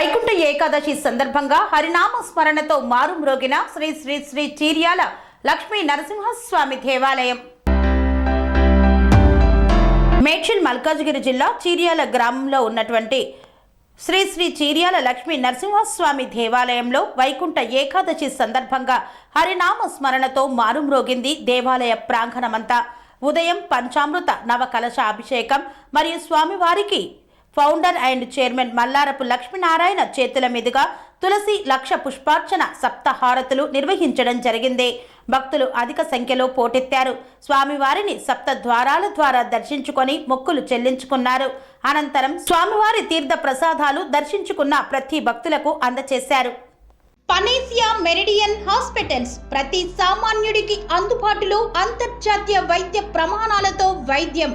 వైకుంఠ ఏకాదశి సందర్భంగా హరినామ స్మరణతో మారుమ్రోగిన శ్రీ శ్రీ శ్రీ చీర్యాల లక్ష్మీ నరసింహస్వామి దేవాలయం. మేడ్చల్ మల్కాజ్గిరి జిల్లా చీర్యాల గ్రామంలో ఉన్నటువంటి శ్రీ శ్రీ చీర్యాల లక్ష్మీ నరసింహస్వామి దేవాలయంలో వైకుంఠ ఏకాదశి సందర్భంగా హరినామ స్మరణతో మారుమ్రోగింది దేవాలయ ప్రాంగణమంతా. ఉదయం పంచామృత నవ కలశ అభిషేకం మరియు స్వామివారికి founder and chairman Mallarapu Lakshminarayana చేతుల మీదుగా తులసి లక్ష పుష్పార్చన సప్తహారతులు నిర్వహించడం జరిగింది. భక్తులు అధిక సంఖ్యలో పోటెత్తారు. స్వామివారిని సప్త ద్వారాల ద్వారా దర్శించుకొని మొక్కులు చెల్లించుకున్నారు. అనంతరం స్వామివారి తీర్థ ప్రసాదాలు దర్శించుకున్న ప్రతి భక్తులకు అందచేశారు. పనేసియా మెరిడియన్ హాస్పిటల్స్ ప్రతి సామాన్యుడికి అందుబాటులో అంతర్జాతీయ వైద్య ప్రమాణాలతో వైద్యం.